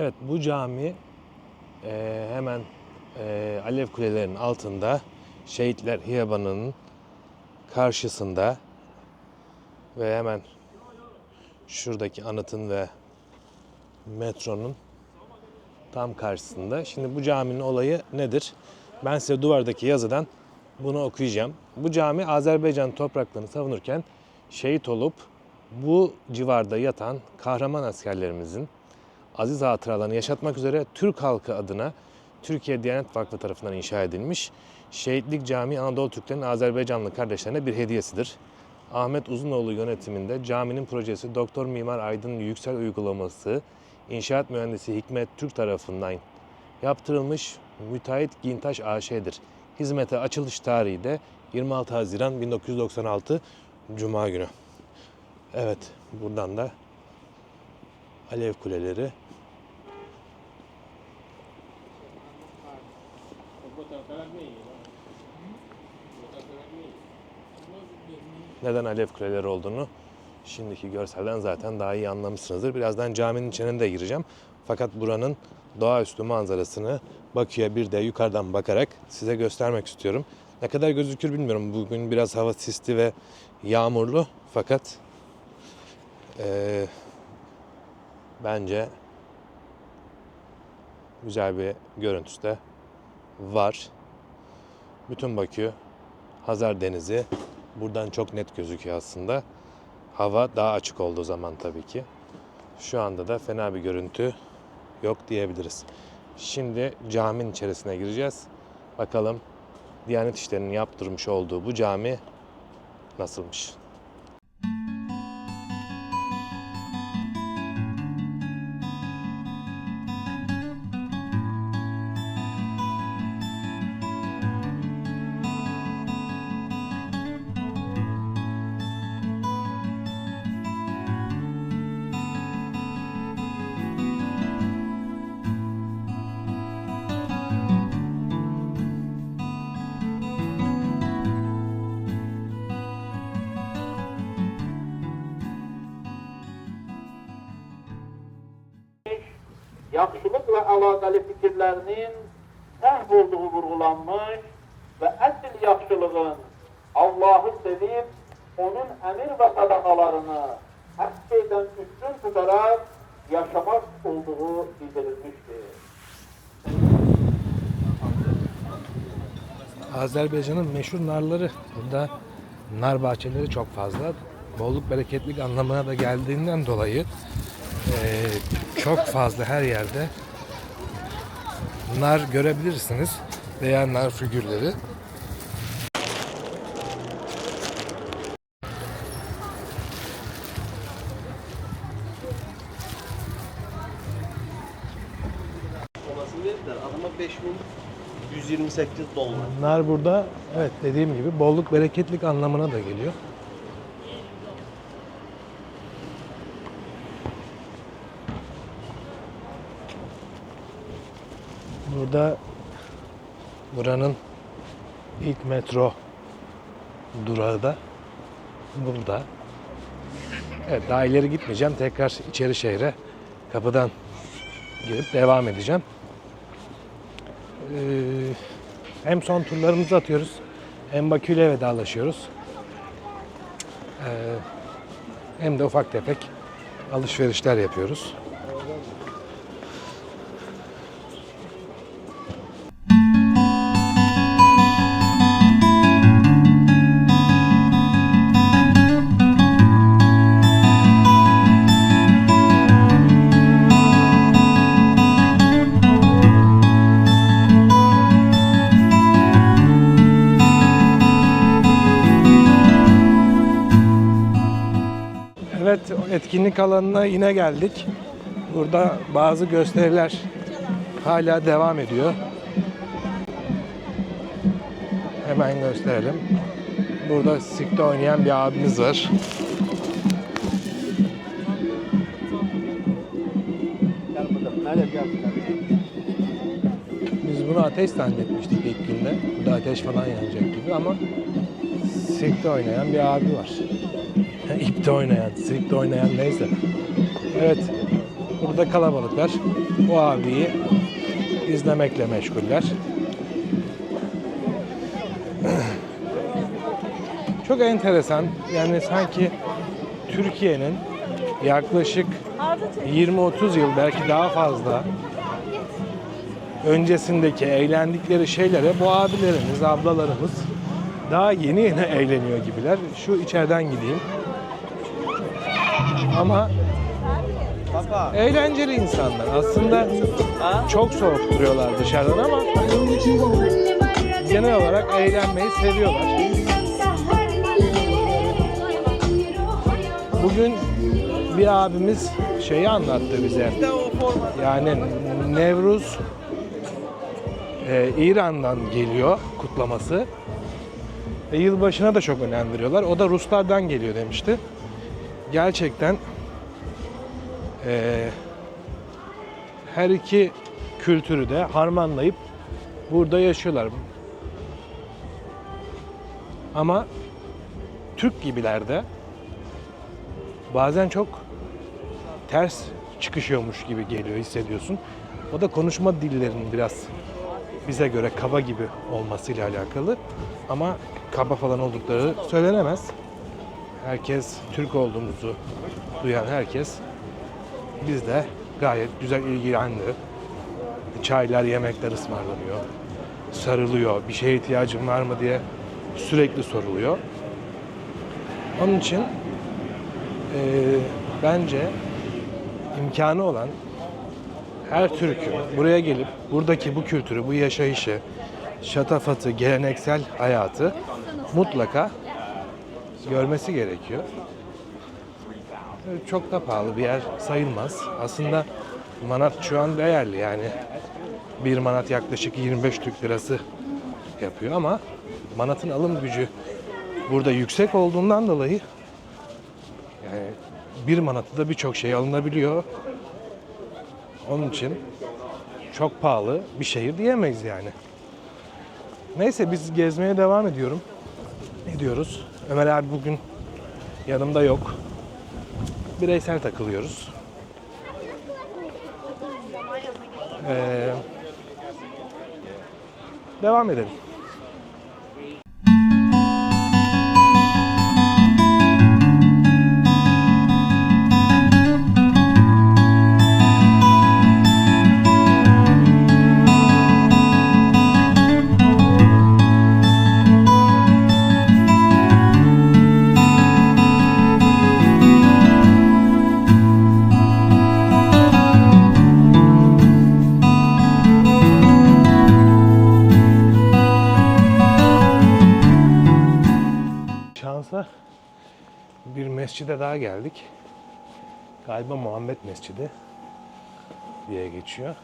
Evet bu cami e, hemen e, Alev Kulelerinin altında Şehitler Hiyabanı'nın karşısında ve hemen şuradaki anıtın ve metronun tam karşısında. Şimdi bu caminin olayı nedir? Ben size duvardaki yazıdan bunu okuyacağım. Bu cami Azerbaycan topraklarını savunurken şehit olup bu civarda yatan kahraman askerlerimizin aziz hatıralarını yaşatmak üzere Türk halkı adına Türkiye Diyanet Vakfı tarafından inşa edilmiş. Şehitlik Camii Anadolu Türklerin Azerbaycanlı kardeşlerine bir hediyesidir. Ahmet Uzunoğlu yönetiminde caminin projesi Doktor Mimar Aydın Yüksel uygulaması İnşaat Mühendisi Hikmet Türk tarafından yaptırılmış müteahhit Gintaş AŞ'dir. Hizmete açılış tarihi de 26 Haziran 1996 Cuma günü. Evet, buradan da Alev Kuleleri neden alev kuleleri olduğunu şimdiki görselden zaten daha iyi anlamışsınızdır. Birazdan caminin içine de gireceğim. Fakat buranın doğaüstü manzarasını Bakü'ye bir de yukarıdan bakarak size göstermek istiyorum. Ne kadar gözükür bilmiyorum. Bugün biraz hava sisli ve yağmurlu fakat eee, bence güzel bir görüntüsü de var. Bütün Bakü, Hazar Denizi buradan çok net gözüküyor aslında. Hava daha açık olduğu zaman tabii ki. Şu anda da fena bir görüntü yok diyebiliriz. Şimdi caminin içerisine gireceğiz. Bakalım Diyanet İşleri'nin yaptırmış olduğu bu cami nasılmış? Yaxşılıqla əlaqəli fikirlərinin səhv olduğu vurğulanmış və əsl yaxşılığın Allahı sevib, onun əmir və sadaqalarını hər şeydən üstün tutaraq yaşamaq olduğu bildirilmişdir. Azerbaycan'ın meşhur narları. Burada nar bahçeleri çok fazla. Bolluk bereketlik anlamına da geldiğinden dolayı eee, çok fazla her yerde nar görebilirsiniz veya nar figürleri. Olmasını verdiler. Adama 5128 dolar. Nar burada evet dediğim gibi bolluk bereketlik anlamına da geliyor. Burada buranın ilk metro durağı da burada. Evet daha ileri gitmeyeceğim. Tekrar içeri şehre kapıdan girip devam edeceğim. Ee, hem son turlarımızı atıyoruz hem Bakü ile vedalaşıyoruz. Ee, hem de ufak tefek alışverişler yapıyoruz. Etkinlik alanına yine geldik. Burada bazı gösteriler hala devam ediyor. Hemen gösterelim. Burada sikte oynayan bir abimiz var. Biz bunu ateş zannetmiştik ilk günde. Burada ateş falan yanacak gibi ama sikte oynayan bir abi var. İpte oynayan, sirkte oynayan neyse. Evet. Burada kalabalıklar bu abiyi izlemekle meşguller. Çok enteresan. Yani sanki Türkiye'nin yaklaşık 20-30 yıl belki daha fazla öncesindeki eğlendikleri şeylere bu abilerimiz, ablalarımız daha yeni yeni eğleniyor gibiler. Şu içeriden gideyim. Ama eğlenceli insanlar. Aslında çok soğuk duruyorlar dışarıdan ama genel olarak eğlenmeyi seviyorlar. Bugün bir abimiz şeyi anlattı bize. Yani Nevruz e, İran'dan geliyor kutlaması. Ve yılbaşına da çok önem veriyorlar. O da Ruslardan geliyor demişti. Gerçekten e, her iki kültürü de harmanlayıp burada yaşıyorlar. Ama Türk gibilerde bazen çok ters çıkışıyormuş gibi geliyor hissediyorsun. O da konuşma dillerinin biraz bize göre kaba gibi olmasıyla alakalı. Ama kaba falan oldukları söylenemez. Herkes Türk olduğumuzu duyan herkes bizde gayet güzel ilgilendi. Çaylar, yemekler ısmarlanıyor. Sarılıyor. Bir şeye ihtiyacın var mı diye sürekli soruluyor. Onun için eee, bence imkanı olan her Türk'ün buraya gelip buradaki bu kültürü, bu yaşayışı, şatafatı, geleneksel hayatı mutlaka görmesi gerekiyor. Çok da pahalı bir yer sayılmaz. Aslında manat şu an değerli yani. Bir manat yaklaşık 25 Türk lirası yapıyor ama manatın alım gücü burada yüksek olduğundan dolayı yani bir manatıda birçok şey alınabiliyor. Onun için çok pahalı bir şehir diyemeyiz yani. Neyse biz gezmeye devam ediyorum. Ediyoruz. Ömer abi bugün yanımda yok. Bireysel takılıyoruz. Ee, devam edelim. Mescide daha geldik. Galiba Muhammed Mescidi diye geçiyor.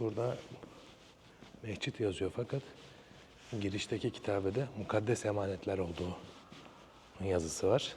Burada mescit yazıyor fakat girişteki kitabede mukaddes emanetler olduğu yazısı var.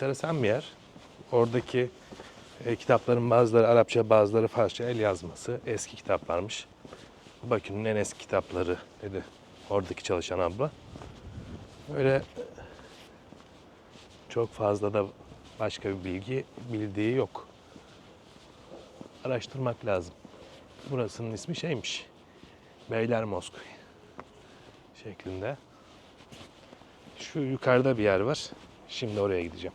Enteresan bir yer. Oradaki e, kitapların bazıları Arapça, bazıları Farsça el yazması. Eski kitaplarmış. Bakü'nün en eski kitapları dedi oradaki çalışan abla. Öyle çok fazla da başka bir bilgi bildiği yok. Araştırmak lazım. Burasının ismi şeymiş. Beyler Moskva şeklinde. Şu yukarıda bir yer var. Şimdi oraya gideceğim.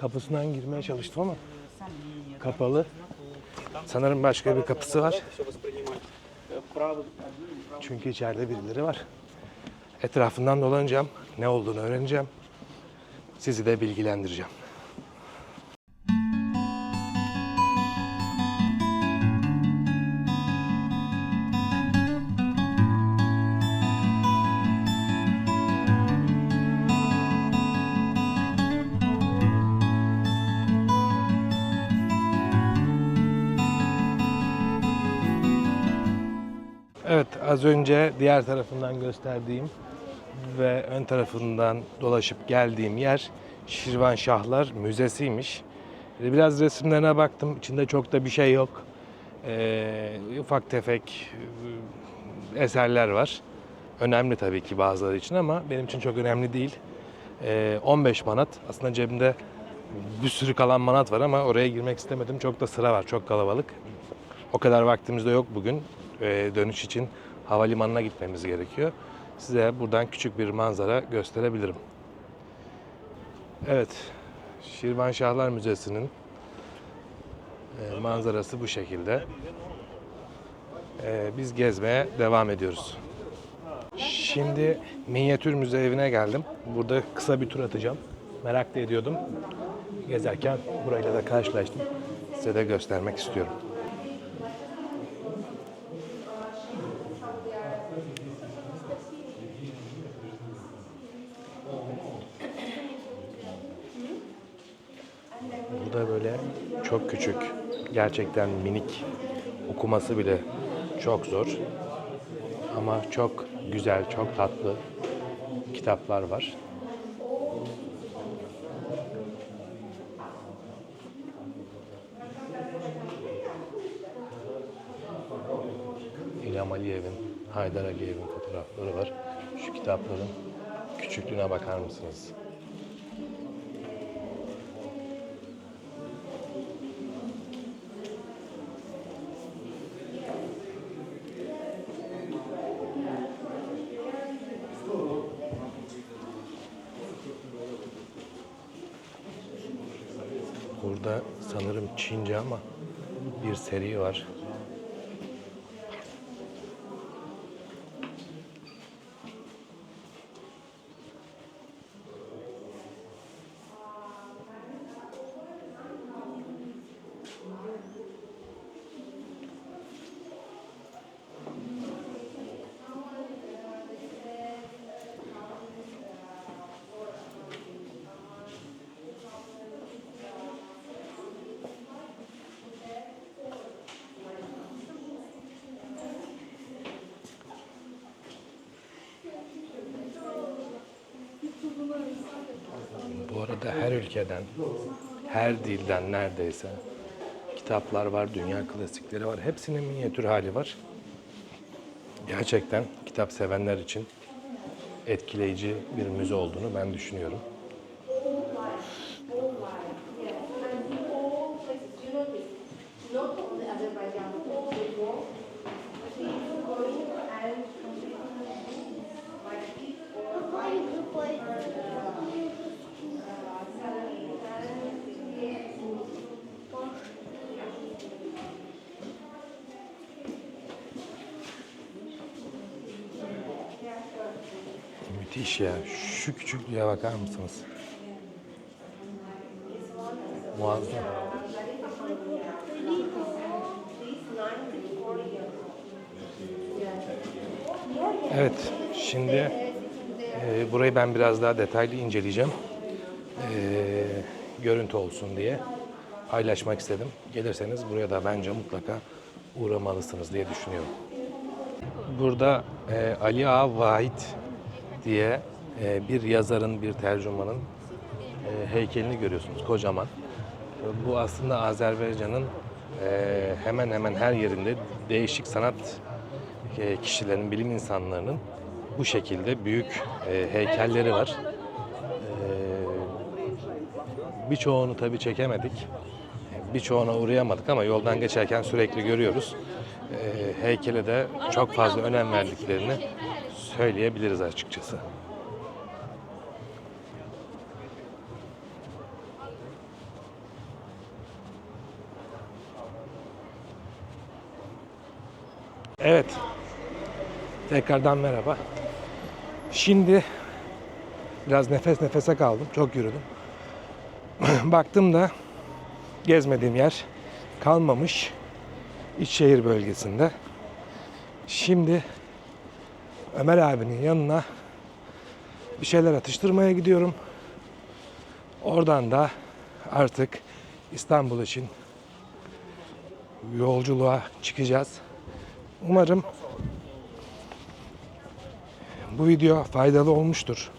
Kapısından girmeye çalıştım ama kapalı. Sanırım başka bir kapısı var. Çünkü içeride birileri var. Etrafından dolanacağım. Ne olduğunu öğreneceğim. Sizi de bilgilendireceğim. Az önce diğer tarafından gösterdiğim ve ön tarafından dolaşıp geldiğim yer Şirvanşahlar Müzesi'ymiş. E, Biraz resimlerine baktım. İçinde çok da bir şey yok. Ee, ufak tefek e, eserler var. Önemli tabii ki bazıları için ama benim için çok önemli değil. Ee, 15 manat. Aslında cebimde bir sürü kalan manat var ama oraya girmek istemedim. Çok da sıra var, çok kalabalık. O kadar vaktimiz de yok bugün. Ee, dönüş için havalimanına gitmemiz gerekiyor. Size buradan küçük bir manzara gösterebilirim. Evet, Şirvanşahlar Müzesi'nin e, manzarası bu şekilde. Ee, biz gezmeye devam ediyoruz. Şimdi minyatür müze evine geldim. Burada kısa bir tur atacağım. Merak da ediyordum. Gezerken burayla da karşılaştım. Size de göstermek istiyorum. Bu da böyle çok küçük, gerçekten minik okuması bile çok zor. Ama çok güzel, çok tatlı kitaplar var. İlham Aliyev'in, Haydar Aliyev'in fotoğrafları var. Şu kitapların küçüklüğüne bakar mısınız? ваш. Ülkeden, her dilden neredeyse kitaplar var, dünya klasikleri var. Hepsinin minyatür hali var. Gerçekten kitap sevenler için etkileyici bir müze olduğunu ben düşünüyorum. Müthiş ya. Şu küçüklüğe bakar mısınız? Muazzam. 94 years old. Yeah. Evet, şimdi e, burayı ben biraz daha detaylı inceleyeceğim. E, görüntü olsun diye paylaşmak istedim. Gelirseniz buraya da bence mutlaka uğramalısınız diye düşünüyorum. Burada e, Ali Ağa Vahit diye e, bir yazarın, bir tercümanın e, heykelini görüyorsunuz kocaman. E, Bu aslında Azerbaycan'ın e, hemen hemen her yerinde değişik sanat e, kişilerin, bilim insanlarının bu şekilde büyük heykelleri var. Birçoğunu tabii çekemedik. Birçoğuna uğrayamadık ama yoldan geçerken sürekli görüyoruz. E, heykele de çok fazla önem verdiklerini söyleyebiliriz açıkçası. Evet. Tekrardan merhaba. Şimdi biraz nefes nefese kaldım. Çok yürüdüm. Baktım da gezmediğim yer kalmamış. İçşehir bölgesinde. Şimdi Ömer abinin yanına bir şeyler atıştırmaya gidiyorum. Oradan da artık İstanbul için yolculuğa çıkacağız. Umarım bu video faydalı olmuştur.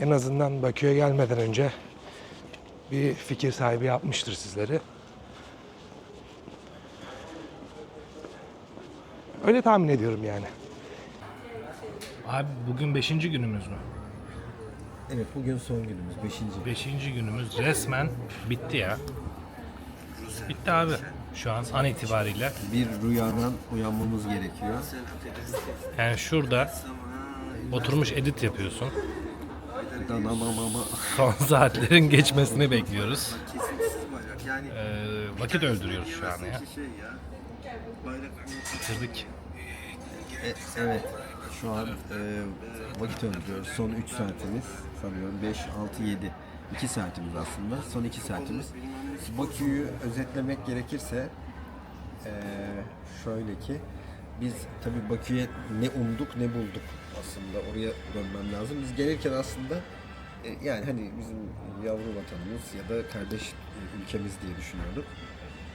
En azından Bakü'ye gelmeden önce bir fikir sahibi yapmıştır sizleri. Öyle tahmin ediyorum yani. Abi bugün 5. günümüz mü? Evet bugün son günümüz 5. 5. günümüz resmen bitti ya. Bitti abi. Şu an an itibariyle. Bir rüyadan uyanmamız gerekiyor. Yani şurada oturmuş edit yapıyorsun. Danamamama. Son saatlerin geçmesini bekliyoruz. Ee, vakit öldürüyoruz şu an ya. şey Bitirdik. E, evet. Şu an e, vakit öldürüyoruz. Son 3 saatimiz sanıyorum. 5, 6, 7. 2 saatimiz aslında. Son 2 saatimiz. Bakü'yü özetlemek gerekirse e, şöyle ki biz tabii Bakü'ye ne umduk ne bulduk aslında oraya dönmem lazım. Biz gelirken aslında e, yani hani bizim yavru vatanımız ya da kardeş ülkemiz diye düşünüyorduk.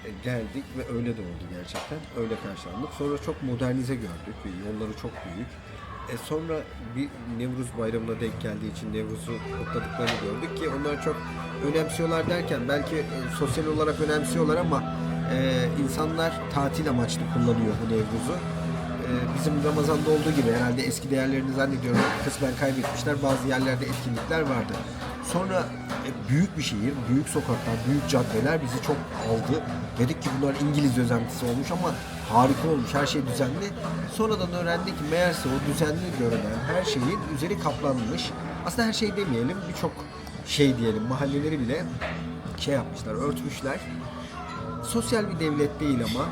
E, geldik ve öyle de oldu gerçekten. Öyle karşılandık. Sonra çok modernize gördük ve yolları çok büyük. E sonra bir Nevruz bayramına denk geldiği için Nevruz'u kutladıklarını gördük ki onlar çok önemsiyorlar derken belki e, sosyal olarak önemsiyorlar ama e, insanlar tatil amaçlı kullanıyor bu Nevruz'u. E, bizim Ramazan'da olduğu gibi herhalde eski değerlerini zannediyorum kısmen kaybetmişler. Bazı yerlerde etkinlikler vardı. Sonra e, büyük bir şehir, büyük sokaklar, büyük caddeler bizi çok aldı. Dedik ki bunlar İngiliz özentisi olmuş ama harika olmuş, her şey düzenli. Sonradan öğrendik ki meğerse o düzenli görünen her şeyin üzeri kaplanmış. Aslında her şey demeyelim, birçok şey diyelim, mahalleleri bile şey yapmışlar, örtmüşler. Sosyal bir devlet değil ama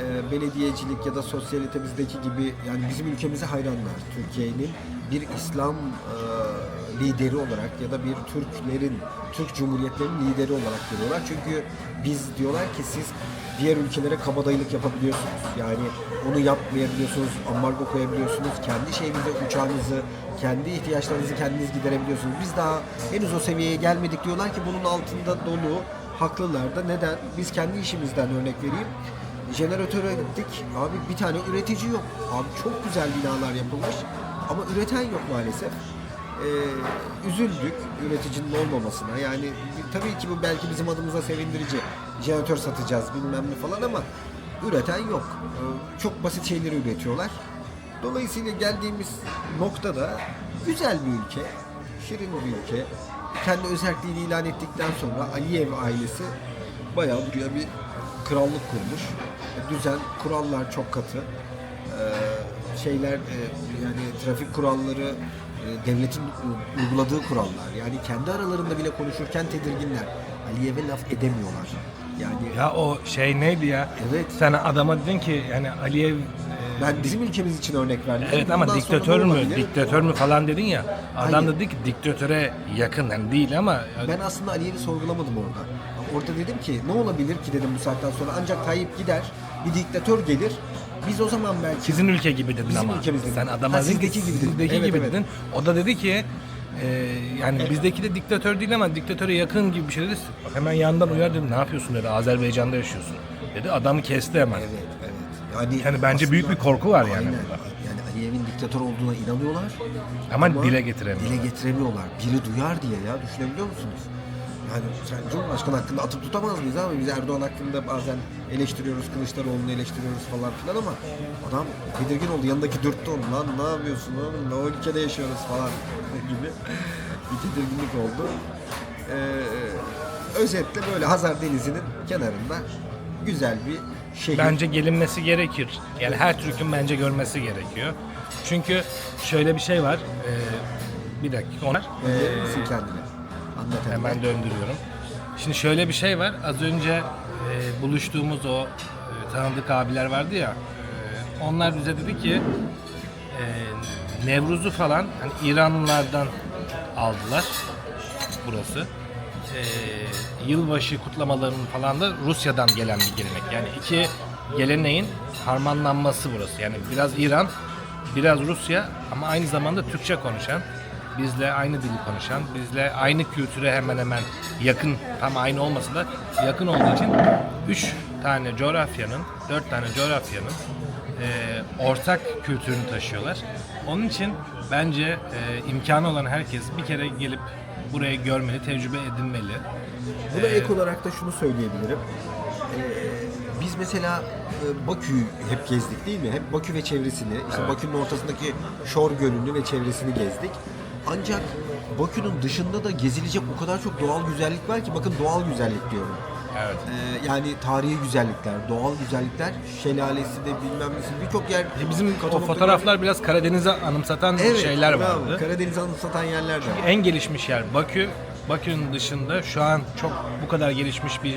e, belediyecilik ya da sosyalitemizdeki gibi yani bizim ülkemize hayranlar. Türkiye'nin bir İslam e, lideri olarak ya da bir Türklerin, Türk Cumhuriyetlerinin lideri olarak görüyorlar. Çünkü biz diyorlar ki siz diğer ülkelere kabadayılık yapabiliyorsunuz. Yani onu yapmayabiliyorsunuz, ambargo koyabiliyorsunuz. Kendi şeyinize uçağınızı, kendi ihtiyaçlarınızı kendiniz giderebiliyorsunuz. Biz daha henüz o seviyeye gelmedik diyorlar ki bunun altında dolu haklılar da. Neden? Biz kendi işimizden örnek vereyim. Jeneratöre gittik. Abi bir tane üretici yok. Abi çok güzel binalar yapılmış ama üreten yok maalesef. Ee, üzüldük üreticinin olmamasına. Yani tabii ki bu belki bizim adımıza sevindirici. Jeneratör satacağız bilmem ne falan ama üreten yok. Ee, çok basit şeyleri üretiyorlar. Dolayısıyla geldiğimiz noktada güzel bir ülke, şirin bir ülke. Kendi özelliğini ilan ettikten sonra Aliyev ailesi bayağı buraya bir krallık kurmuş. Düzen, kurallar çok katı. Ee, şeyler e, yani trafik kuralları e, devletin uyguladığı kurallar. Yani kendi aralarında bile konuşurken tedirginler. Aliyev'e laf edemiyorlar. Yani Ya o şey neydi ya? Evet. Sen adama dedin ki yani Aliyev e, ben bizim ülkemiz için örnek verdim. Evet ama Bundan sonra diktatör ne mü, olabilir? diktatör mü falan dedin ya. Adam Hayır. dedi ki diktatöre yakın yani değil ama Ben aslında Aliyev'i sorgulamadım orada. Orada dedim ki ne olabilir ki dedim bu saatten sonra ancak Tayyip gider, bir diktatör gelir. Biz o zaman belki Sizin ülke gibi dedin Bizim ama. ülkemiz dedim. Sen adama Ha, dedin ki, sizdeki gibi dedim. sizdeki Evet, gibi evet. dedin. O da dedi ki e, yani bizdeki de diktatör değil ama diktatöre yakın gibi bir şey dedi. Bak hemen yandan uyar dedi. Ne yapıyorsun dedi. Azerbaycan'da yaşıyorsun. Dedi adamı kesti hemen. Evet, evet. Yani, Yani bence büyük bir korku var yani Aynen. burada. Yani Aliyev'in diktatör olduğuna inanıyorlar. Ama dile getiremiyorlar. Dile getiremiyorlar. Biri duyar diye ya düşünebiliyor musunuz? Yani sen Cumhurbaşkanı hakkında atıp tutamaz mıyız abi? Biz Erdoğan hakkında bazen eleştiriyoruz, Kılıçdaroğlu'nu eleştiriyoruz falan filan ama adam tedirgin oldu. Yanındaki dürttü onu. Lan ne yapıyorsun oğlum? O ülkede yaşıyoruz falan gibi bir tedirginlik oldu. Ee, özetle böyle Hazar Denizi'nin kenarında güzel bir şehir. Bence gelinmesi gerekir. Yani her Türk'ün bence görmesi gerekiyor. Çünkü şöyle bir şey var. e, bir dakika onlar. Ee, misin Anlat Hemen döndürüyorum. Şimdi şöyle bir şey var. Az önce e, buluştuğumuz o e, tanıdık abiler vardı ya. e, onlar bize dedi ki e, Nevruz'u falan hani İranlılardan aldılar burası. E, yılbaşı kutlamalarının falan da Rusya'dan gelen bir gelenek. Yani iki geleneğin harmanlanması burası. Yani biraz İran, biraz Rusya ama aynı zamanda Türkçe konuşan, bizle aynı dili konuşan, bizle aynı kültüre hemen hemen yakın, tam aynı olmasa da yakın olduğu için üç tane coğrafyanın, dört tane coğrafyanın e, ortak kültürünü taşıyorlar. Onun için bence e, imkanı olan herkes bir kere gelip burayı görmeli, tecrübe edinmeli. Buna ek olarak da şunu söyleyebilirim. Ee, biz mesela e, Bakü'yü hep gezdik değil mi? Hep Bakü ve çevresini, işte Bakü'nün ortasındaki Şor Gölü'nü ve çevresini gezdik. Ancak Bakü'nün dışında da gezilecek o kadar çok doğal güzellik var ki bakın doğal güzellik diyorum. Evet. Ee, yani tarihi güzellikler, doğal güzellikler, şelalesi de bilmem nesi birçok yer. E, Bizim o fotoğraflar biraz Karadeniz'i anımsatan evet, şeyler bravo. vardı. Karadeniz'i anımsatan yerler de var. En gelişmiş yer Bakü. Bakü'nün dışında şu an çok bu kadar gelişmiş bir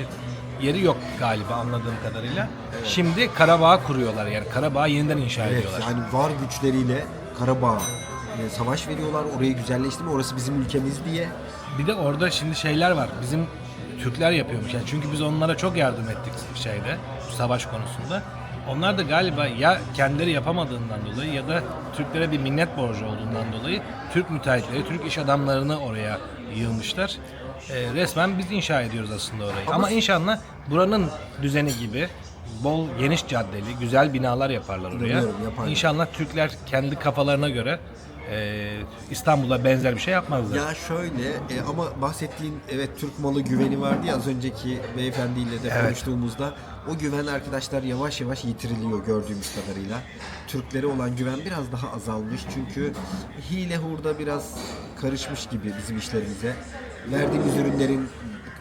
yeri yok galiba anladığım kadarıyla. Şimdi Karabağ kuruyorlar yani Karabağ yeniden inşa Evet, ediyorlar. yani var güçleriyle Karabağ e, savaş veriyorlar. Orayı güzelleştirme. Orası bizim ülkemiz diye. Bir de orada şimdi şeyler var. Bizim Türkler yapıyormuş. Yani çünkü biz onlara çok yardım ettik şeyde, savaş konusunda. Onlar da galiba ya kendileri yapamadığından dolayı ya da Türklere bir minnet borcu olduğundan dolayı Türk müteahhitleri, Türk iş adamlarını oraya yığmışlar. Ee, resmen biz inşa ediyoruz aslında orayı. Ama, inşallah buranın düzeni gibi bol geniş caddeli, güzel binalar yaparlar oraya. Yaparlar. İnşallah Türkler kendi kafalarına göre e, İstanbul'a benzer bir şey yapmazlar. Ya şöyle e, ama bahsettiğin evet Türk malı güveni vardı ya az önceki beyefendiyle de Evet. konuştuğumuzda o güven arkadaşlar yavaş yavaş yitiriliyor gördüğümüz kadarıyla. Türklere olan güven biraz daha azalmış çünkü hile hurda biraz karışmış gibi bizim işlerimize. Verdiğimiz ürünlerin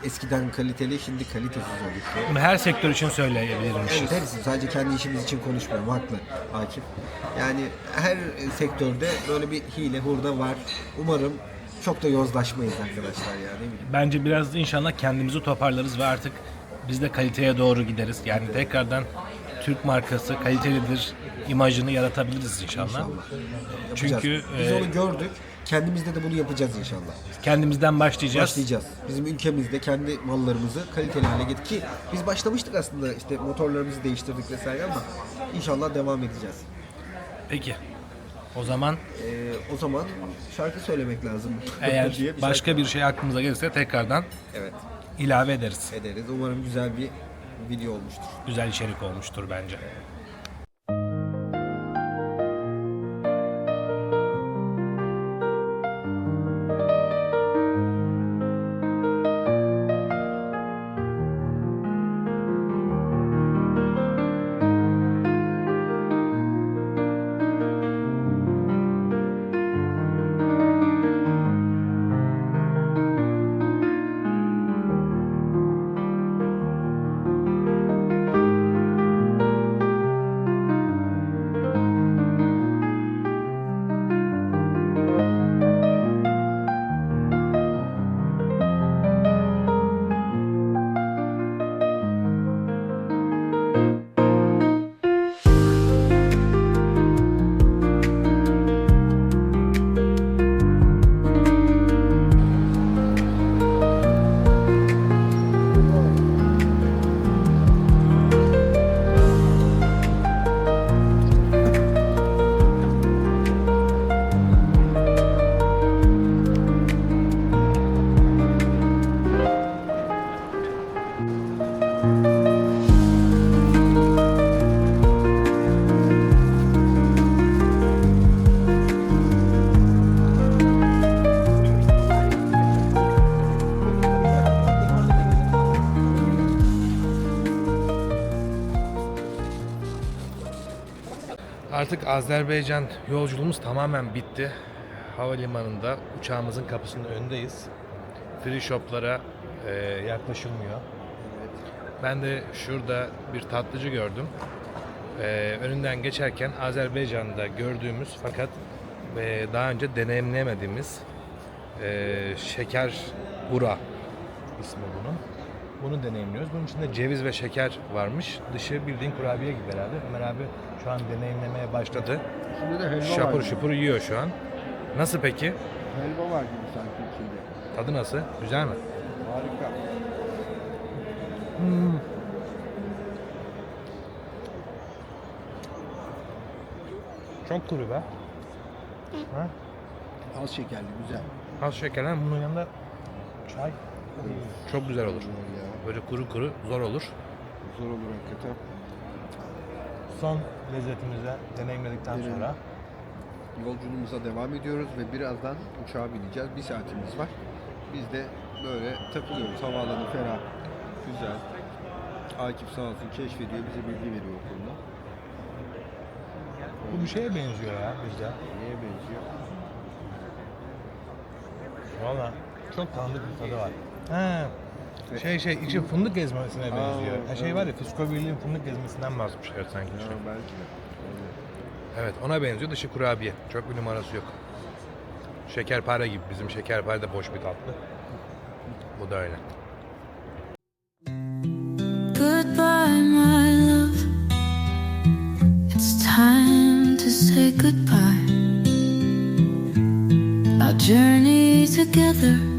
eskiden kaliteli şimdi kalitesiz oluştu. Bunu her sektör için söyleyebilirmişiz. Evet, her isim. Sadece kendi işimiz için konuşmuyorum. Haklı Akif. Yani her sektörde böyle bir hile hurda var. Umarım çok da yozlaşmayız arkadaşlar ya ne bileyim. Bence biraz inşallah kendimizi toparlarız ve artık biz de kaliteye doğru gideriz. Yani tekrardan Türk markası kalitelidir imajını yaratabiliriz inşallah. İnşallah. Çünkü. Biz e, onu gördük. Kendimizde de bunu yapacağız inşallah. kendimizden başlayacağız. Başlayacağız. Bizim ülkemizde kendi mallarımızı kaliteli hale getirdik ki biz başlamıştık aslında işte motorlarımızı değiştirdik vesaire ama inşallah devam edeceğiz. Peki. O zaman Ee, o zaman şarkı söylemek lazım. eğer diye bir başka şarkı- bir şey aklımıza gelirse tekrardan Evet. ilave ederiz. ederiz. Umarım güzel bir video olmuştur. Güzel içerik olmuştur bence. Artık Azerbaycan yolculuğumuz tamamen bitti. Havalimanında uçağımızın kapısının önündeyiz. Free shoplara e, yaklaşılmıyor. Ben de şurada bir tatlıcı gördüm. E, önünden geçerken Azerbaycan'da gördüğümüz fakat e, daha önce deneyimleyemediğimiz e, şeker bura ismi bunun. Bunu deneyimliyoruz. Bunun içinde ceviz ve şeker varmış. Dışı bildiğin kurabiye gibi herhalde. Ömer abi şu an deneyimlemeye başladı. Şimdi de helva Şapur var. şupur yiyor şu an. Nasıl peki? Helva var gibi sanki içinde. Tadı nasıl? Güzel mi? Harika. Çok kuru be. Ha? Az şekerli, güzel. Az şekerlen bunun yanında çay çok güzel olur. Ya, Böyle kuru kuru zor olur. zor olur hakikaten. Son lezzetimizi deneyimledikten Deneyelim. sonra Yolculuğumuza devam ediyoruz ve birazdan uçağa bineceğiz. Bir saatimiz var. Biz de böyle takılıyoruz. Havaalanı ferah, güzel. Akif sağ olsun keşfediyor, bize bilgi veriyor o konuda. bu bir şeye benziyor ya bizde. Neye benziyor? Valla çok tanıdık bir tadı var. He. Şey şey içi fındık ezmesine benziyor. Aa, Ha, şey var ya Fisko Birliği'nin fındık ezmesinden basmışlar sanki. Ha, belki de. Evet. Evet ona benziyor dışı kurabiye. Çok bir numarası yok. Şekerpare gibi bizim şekerpare de boş bir tatlı. Bu da öyle. Goodbye, my love. It's time to say goodbye. Our journey together